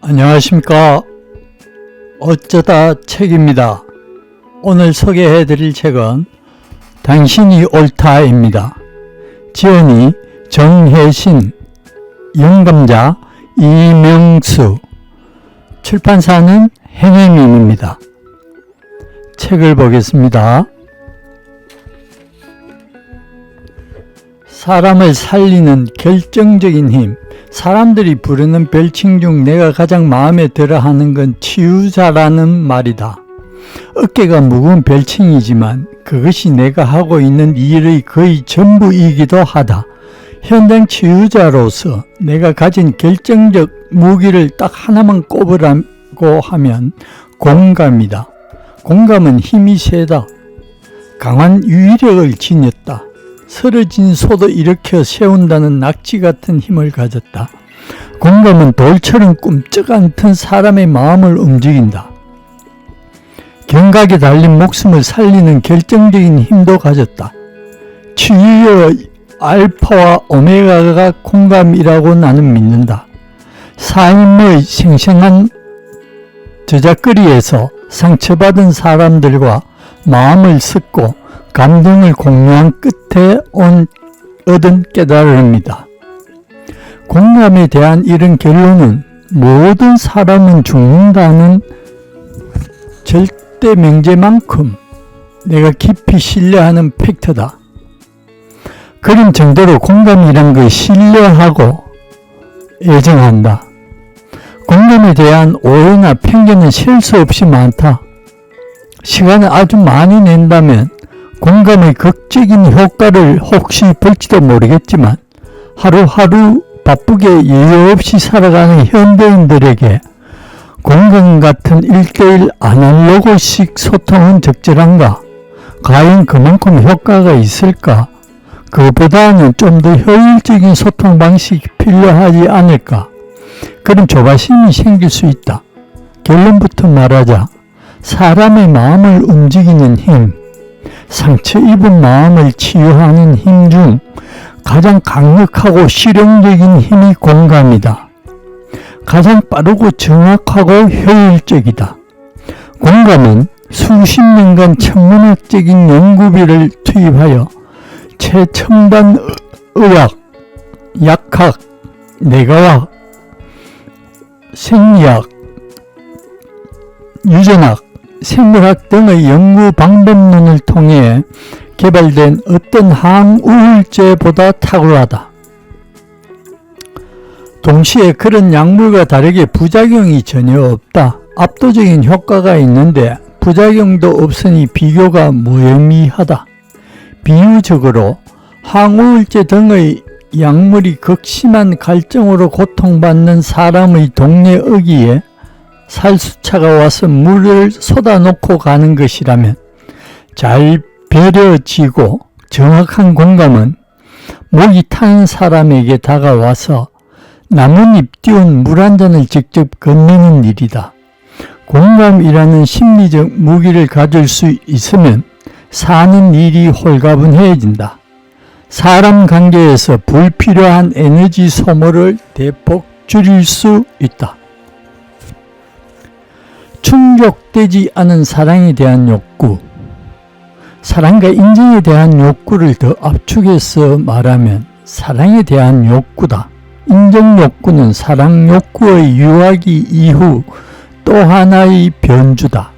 안녕하십니까. 어쩌다 책입니다. 오늘 소개해 드릴 책은 당신이 옳다입니다. 지연이 정혜신, 영감자 이명수, 출판사는 hen혜민입니다. 책을 보겠습니다. 사람을 살리는 결정적인 힘. 사람들이 부르는 별칭 중 내가 가장 마음에 들어 하는 건 치유자라는 말이다. 어깨가 무거운 별칭이지만 그것이 내가 하고 있는 일의 거의 전부이기도 하다. 현장 치유자로서 내가 가진 결정적 무기를 딱 하나만 꼽으라고 하면 공감이다. 공감은 힘이 세다. 강한 유의력을 지녔다. 쓰러진 소도 일으켜 세운다는 낙지 같은 힘을 가졌다. 공감은 돌처럼 꿈쩍 않던 사람의 마음을 움직인다. 경각에 달린 목숨을 살리는 결정적인 힘도 가졌다. 치유의 알파와 오메가가 공감이라고 나는 믿는다. 삶의 생생한 저작거리에서 상처받은 사람들과 마음을 섞고 감동을 공유한 끝에 온 얻은 깨달음입니다. 공감에 대한 이런 결론은 모든 사람은 죽는다는 절대 명제만큼 내가 깊이 신뢰하는 팩트다. 그런 정도로 공감이란 걸 신뢰하고 애정한다. 공감에 대한 오해나 편견은 셀수 없이 많다. 시간을 아주 많이 낸다면 공감의 극적인 효과를 혹시 볼지도 모르겠지만 하루하루 바쁘게 여유 없이 살아가는 현대인들에게 공감 같은 일대일 아날로그식 소통은 적절한가? 과연 그만큼 효과가 있을까? 그보다는 좀 더 효율적인 소통 방식이 필요하지 않을까? 그런 조바심이 생길 수 있다. 결론부터 말하자. 사람의 마음을 움직이는 힘, 상처 입은 마음을 치유하는 힘 중 가장 강력하고 실용적인 힘이 공감이다. 가장 빠르고 정확하고 효율적이다. 공감은 수십 년간 천문학적인 연구비를 투입하여 최첨단 의학, 약학, 내과학, 생리학, 유전학, 생물학 등의 연구 방법론을 통해 개발된 어떤 항우울제보다 탁월하다. 동시에 그런 약물과 다르게 부작용이 전혀 없다. 압도적인 효과가 있는데 부작용도 없으니 비교가 무의미하다. 비유적으로 항우울제 등의 약물이 극심한 갈증으로 고통받는 사람의 동네 어귀에 살수차가 와서 물을 쏟아놓고 가는 것이라면 잘 배려지고 정확한 공감은 목이 타는 사람에게 다가와서 나뭇잎 띄운 물 한 잔을 직접 건네는 일이다. 공감이라는 심리적 무기를 가질 수 있으면 사는 일이 홀가분해진다. 사람 관계에서 불필요한 에너지 소모를 대폭 줄일 수 있다. 충족되지 않은 사랑에 대한 욕구, 사랑과 인정에 대한 욕구를 더 압축해서 말하면 사랑에 대한 욕구다. 인정 욕구는 사랑 욕구의 유아기 이후 또 하나의 변주다.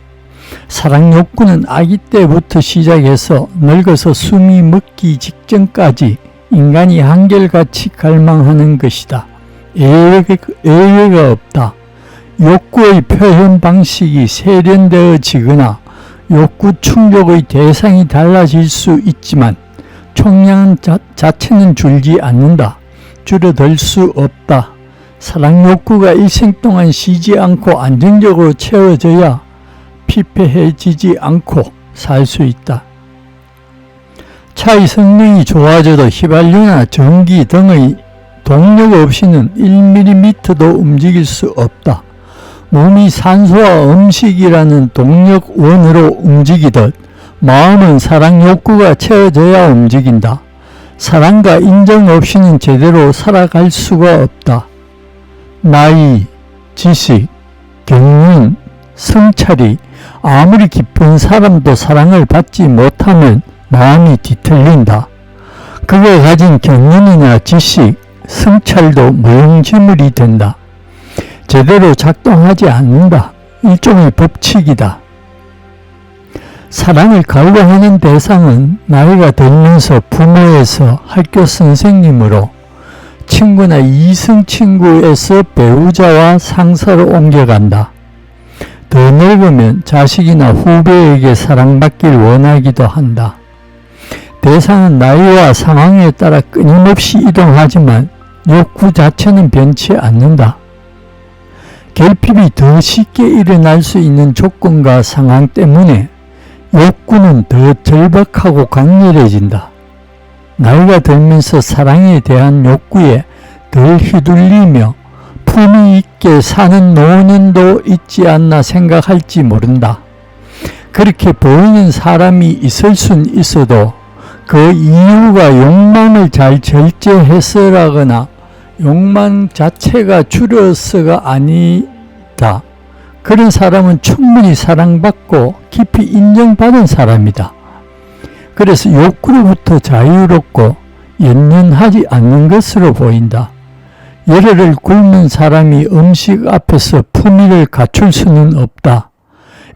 사랑 욕구는 아기 때부터 시작해서 늙어서 숨이 먹기 직전까지 인간이 한결같이 갈망하는 것이다. 예외가, 없다. 욕구의 표현 방식이 세련되어지거나 욕구 충족의 대상이 달라질 수 있지만 총량 자, 자체는 줄지 않는다. 줄어들 수 없다. 사랑 욕구가 일생 동안 쉬지 않고 안정적으로 채워져야 피폐해지지 않고 살 수 있다. 차의 성능이 좋아져도 휘발유나 전기 등의 동력 없이는 1mm도 움직일 수 없다. 몸이 산소와 음식이라는 동력원으로 움직이듯 마음은 사랑 욕구가 채워져야 움직인다. 사랑과 인정 없이는 제대로 살아갈 수가 없다. 나이, 지식, 경륜, 성찰이 아무리 깊은 사람도 사랑을 받지 못하면 마음이 뒤틀린다. 그가 가진 경륜이나 지식, 성찰도 무용지물이 된다. 제대로 작동하지 않는다. 일종의 법칙이다. 사랑을 갈구하는 대상은 나이가 들면서 부모에서 학교 선생님으로 친구나 이성 친구에서 배우자와 상사로 옮겨간다. 더 늙으면 자식이나 후배에게 사랑받길 원하기도 한다. 대상은 나이와 상황에 따라 끊임없이 이동하지만 욕구 자체는 변치 않는다. 결핍이 더 쉽게 일어날 수 있는 조건과 상황 때문에 욕구는 더 절박하고 강렬해진다. 나이가 들면서 사랑에 대한 욕구에 덜 휘둘리며 품위 있게 사는 노년도 있지 않나 생각할지 모른다. 그렇게 보이는 사람이 있을 순 있어도 그 이유가 욕망을 잘 절제해서라거나 욕망 자체가 줄여서가 아니다. 그런 사람은 충분히 사랑받고 깊이 인정받은 사람이다. 그래서 욕구로부터 자유롭고 연연하지 않는 것으로 보인다. 열흘을 굶는 사람이 음식 앞에서 품위를 갖출 수는 없다.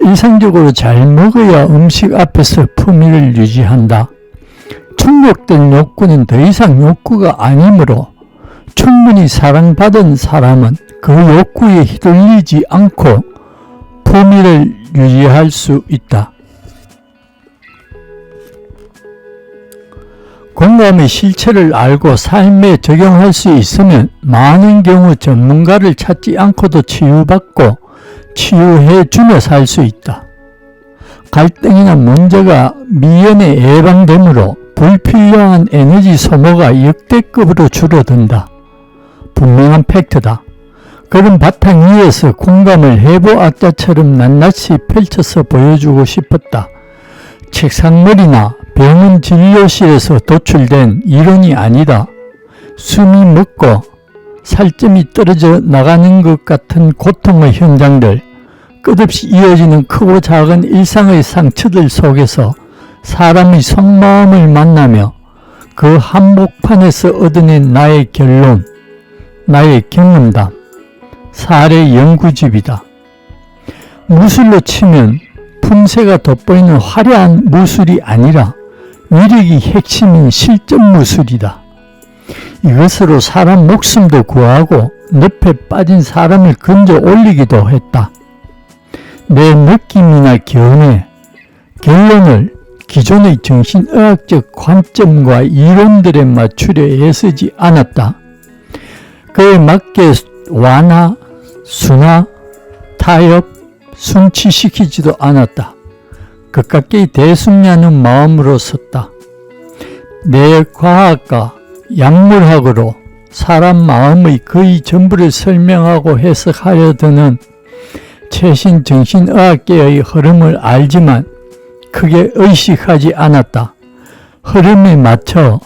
일상적으로 잘 먹어야 음식 앞에서 품위를 유지한다. 충족된 욕구는 더 이상 욕구가 아니므로 충분히 사랑받은 사람은 그 욕구에 휘둘리지 않고 품위를 유지할 수 있다. 공감의 실체를 알고 삶에 적용할 수 있으면 많은 경우 전문가를 찾지 않고도 치유받고 치유해 주며 살 수 있다. 갈등이나 문제가 미연에 예방되므로 불필요한 에너지 소모가 역대급으로 줄어든다. 분명한 팩트다. 그런 바탕 위에서 공감을 해보악자처럼 낱낱이 펼쳐서 보여주고 싶었다. 책상머리나 병원 진료실에서 도출된 이론이 아니다. 숨이 먹고 살점이 떨어져 나가는 것 같은 고통의 현장들, 끝없이 이어지는 크고 작은 일상의 상처들 속에서 사람의 속마음을 만나며 그 한복판에서 얻어낸 나의 결론, 나의 경험담, 사례 연구집이다. 무술로 치면 품새가 돋보이는 화려한 무술이 아니라 위력이 핵심인 실전 무술이다. 이것으로 사람 목숨도 구하고 늪에 빠진 사람을 건져 올리기도 했다. 내 느낌이나 견해, 결론을 기존의 정신의학적 관점과 이론들에 맞추려 애쓰지 않았다. 그에 맞게 완화, 순화, 타협, 순치시키지도 않았다. 그까이 대순냐는 마음으로 섰다. 내 과학과 약물학으로 사람 마음의 거의 전부를 설명하고 해석하려 드는 최신 정신의학계의 흐름을 알지만 크게 의식하지 않았다. 흐름에 맞춰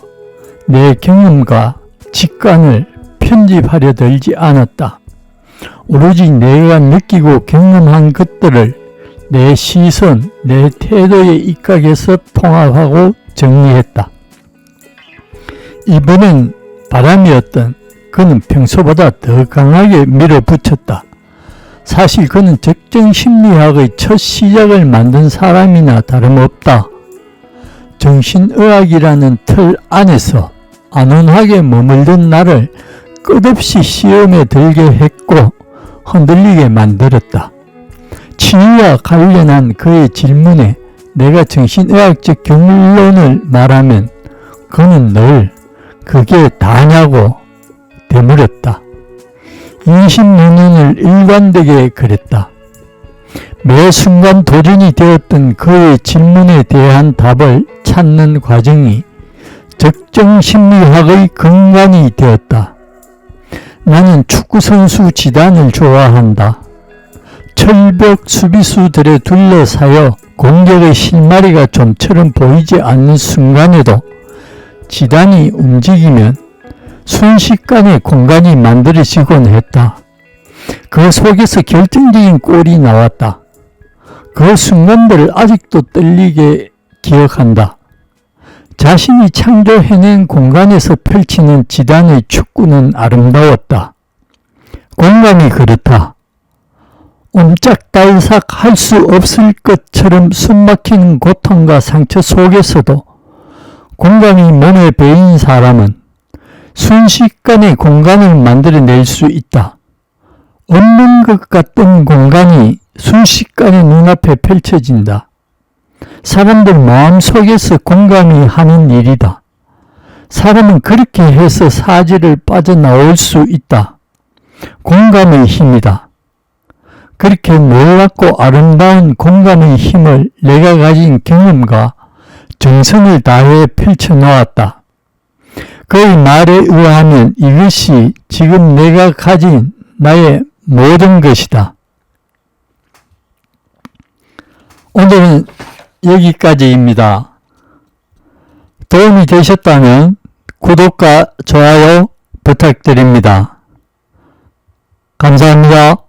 내 경험과 직관을 편집하려 들지 않았다. 오로지 내가 느끼고 경험한 것들을 내 시선, 내 태도에 입각해서 통합하고 정리했다. 이번엔 바람이었던 그는 평소보다 더 강하게 밀어붙였다. 사실 그는 적정 심리학의 첫 시작을 만든 사람이나 다름없다. 정신의학이라는 틀 안에서 안온하게 머물던 나를 끝없이 시험에 들게 했고 흔들리게 만들었다. 치유와 관련한 그의 질문에 내가 정신의학적 경론을 말하면 그는 늘 그게 다냐고 되물었다. 20여 년을 일관되게 그랬다. 매 순간 도전이 되었던 그의 질문에 대한 답을 찾는 과정이 적정 심리학의 근간이 되었다. 나는 축구선수 지단을 좋아한다. 철벽 수비수들에 둘러싸여 공격의 실마리가 좀처럼 보이지 않는 순간에도 지단이 움직이면 순식간에 공간이 만들어지곤 했다. 그 속에서 결정적인 골이 나왔다. 그 순간들을 아직도 떨리게 기억한다. 자신이 창조해낸 공간에서 펼치는 지단의 축구는 아름다웠다. 공간이 그렇다. 옴짝달싹 할 수 없을 것처럼 숨막히는 고통과 상처 속에서도 공간이 몸에 배인 사람은 순식간에 공간을 만들어낼 수 있다. 없는 것 같던 공간이 순식간에 눈앞에 펼쳐진다. 사람들 마음속에서 공감이 하는 일이다. 사람은 그렇게 해서 사지를 빠져나올 수 있다. 공감의 힘이다. 그렇게 놀랍고 아름다운 공감의 힘을 내가 가진 경험과 정성을 다해 펼쳐놓았다. 그의 말에 의하면 이것이 지금 내가 가진 나의 모든 것이다. 오늘은 여기까지입니다. 도움이 되셨다면 구독과 좋아요 부탁드립니다. 감사합니다.